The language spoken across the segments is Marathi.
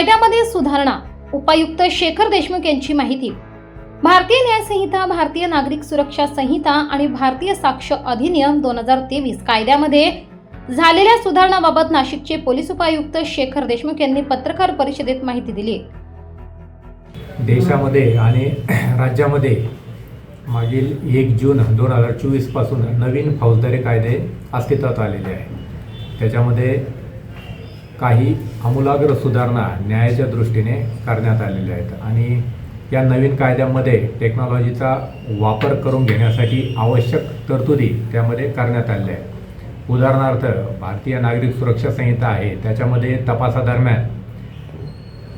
कायद्यामध्ये सुधारणा उपायुक्त शेखर देशमुख यांची माहिती. भारतीय न्यायसंहिता भारतीय नागरिक सुरक्षा संहिता आणि भारतीय साक्ष अधिनियम दोन हजार तेवीस कायद्यामध्ये झालेल्या सुधारणाबाबत नाशिकचे पोलीस उपायुक्त शेखर देशमुख यांनी पत्रकार परिषदेत माहिती दिली. देशामध्ये आणि राज्यामध्ये मागील एक जून दोन हजार चोवीसपासून नवीन फौजदारी कायदे अस्तित्वात आलेले आहे त्याच्यामध्ये काही आमूलाग्र सुधारणा न्यायाच्या दृष्टीने करण्यात आलेल्या आहेत. आणि या नवीन कायद्यामध्ये टेक्नॉलॉजीचा वापर करून घेण्यासाठी आवश्यक तरतुदी त्यामध्ये करण्यात आलेल्या आहेत. उदाहरणार्थ भारतीय नागरिक सुरक्षा संहिता आहे त्याच्यामध्ये तपासादरम्यान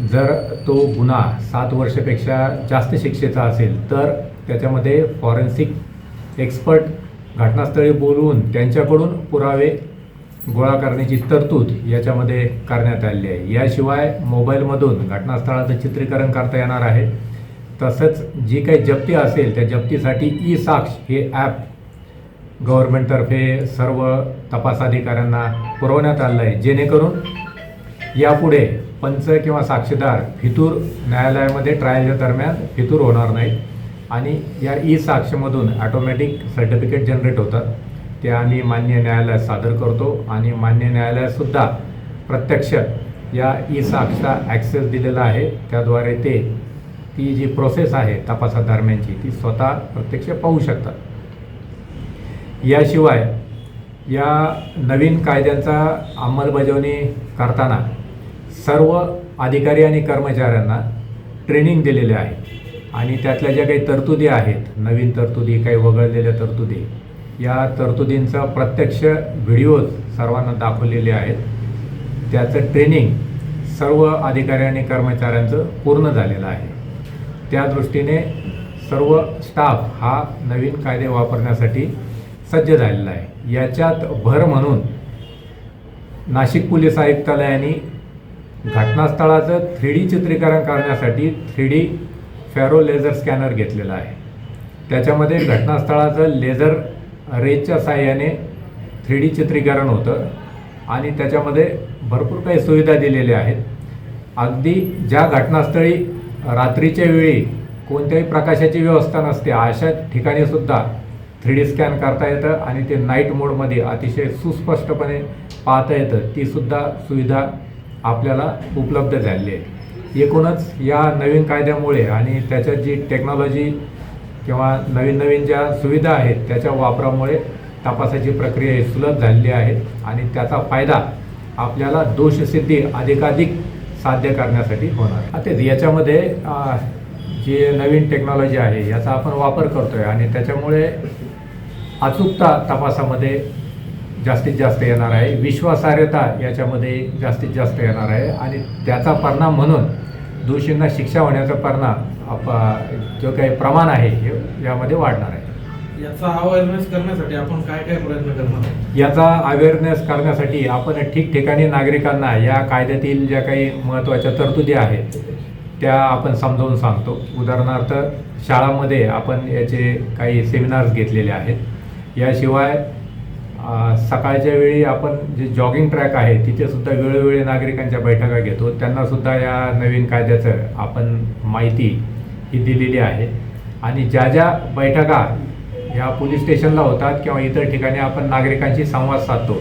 जर तो गुन्हा सात वर्षापेक्षा जास्त शिक्षेचा असेल तर त्याच्यामध्ये फॉरेन्सिक एक्सपर्ट घटनास्थळी बोलवून त्यांच्याकडून पुरावे गोळा करण्याची तरतूद याच्यामध्ये करण्यात आलेली आहे. याशिवाय मोबाईलमधून घटनास्थळाचं चित्रीकरण करता येणार आहे. तसंच जी काही जप्ती असेल त्या जप्तीसाठी ई साक्ष हे ॲप गव्हर्नमेंटतर्फे सर्व तपास अधिकाऱ्यांना पुरवण्यात आलं आहे. जेणेकरून यापुढे पंच किंवा साक्षीदार फितूर न्यायालयामध्ये ट्रायलच्या दरम्यान फितूर होणार नाही आणि या ई साक्षमधून ॲटोमॅटिक सर्टिफिकेट जनरेट होतात. ते आम्ही मान्य न्यायालयात सादर करतो आणि मान्य न्यायालयातसुद्धा प्रत्यक्ष या ई साक्षचा ॲक्सेस दिलेला आहे. त्याद्वारे ते ती जी प्रोसेस आहे तपासादरम्यानची ती स्वतः प्रत्यक्ष पाहू शकतात. याशिवाय या नवीन कायद्यांचा अंमलबजावणी करताना सर्व अधिकारी आणि कर्मचाऱ्यांना ट्रेनिंग दिलेले आहे. आणि त्यातल्या ज्या काही तरतुदी आहेत नवीन तरतुदी काही वगळलेल्या तरतुदी या तरतुदींचा प्रत्यक्ष व्हिडिओज सर्वांना दाखवलेले आहेत. त्याचं ट्रेनिंग सर्व अधिकारी आणि कर्मचाऱ्यांचं पूर्ण झालेलं आहे. त्या दृष्टीने सर्व स्टाफ हा नवीन कायदे वापरण्यासाठी सज्ज झालेला आहे. याच्यात भर म्हणून नाशिक पोलीस आयुक्तालयाने घटनास्थळाचं थ्री डी चित्रीकरण करण्यासाठी three D Faro laser scanner घेतलेला आहे. त्याच्यामध्ये घटनास्थळाचं लेझर रेजच्या साह्याने थ्री डी चित्रीकरण होतं आणि त्याच्यामध्ये भरपूर काही सुविधा दिलेल्या आहेत. अगदी ज्या घटनास्थळी रात्रीच्या वेळी कोणत्याही प्रकाशाची व्यवस्था नसते अशा ठिकाणी सुद्धा थ्री डी स्कॅन करता येतं आणि ते नाईट मोडमध्ये अतिशय सुस्पष्टपणे पाहता येतं. तीसुद्धा सुविधा आपल्याला उपलब्ध झालेली आहे. एकूणच या नवीन कायद्यामुळे आणि त्याच्यात जी टेक्नॉलॉजी किंवा नवीन नवीन ज्या सुविधा आहेत त्याच्या वापरामुळे तपासाची प्रक्रिया ही सुलभ झालेली आहे आणि त्याचा फायदा आपल्याला दोषसिद्धी अधिकाधिक साध्य करण्यासाठी होणार आता याच्यामध्ये जी जे नवीन टेक्नॉलॉजी आहे याचा आपण वापर करतो आहे आणि त्याच्यामुळे अचूकता तपासामध्ये जास्तीत जास्त येणार आहे. विश्वासार्हता याच्यामध्ये जास्तीत जास्त येणार आहे आणि त्याचा परिणाम म्हणून दोषींना शिक्षा होण्याचा परिणाम आप- जो काही प्रमाण आहे हे यामध्ये वाढणार आहे. याचा अवेअरनेस करण्यासाठी आपण काय काय प्रयत्न करणार आहोत? याचा अवेअरनेस करण्यासाठी आपण ठिकठिकाणी नागरिकांना या कायद्यातील ज्या काही महत्त्वाच्या तरतुदी आहेत त्या आपण समजावून सांगतो. उदाहरणार्थ शाळामध्ये आपण याचे काही सेमिनार्स घेतलेले आहेत. याशिवाय सकाळच्या वेळी आपण जे जॉगिंग ट्रॅक आहे तिथे सुद्धा वेळोवेळी नागरिकांच्या बैठका घेतो. त्यांना सुद्धा या नवीन कायद्याचं आपण माहिती ही दिलेली आहे. आणि ज्या ज्या बैठका या पोलीस स्टेशनला होतात किंवा इतर ठिकाणी आपण नागरिकांशी संवाद साधतो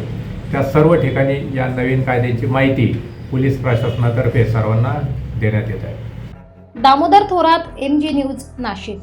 त्या सर्व ठिकाणी या नवीन कायद्यांची माहिती पोलीस प्रशासनातर्फे सर्वांना देण्यात येत आहे. Damodar Thorat M G news Nashik.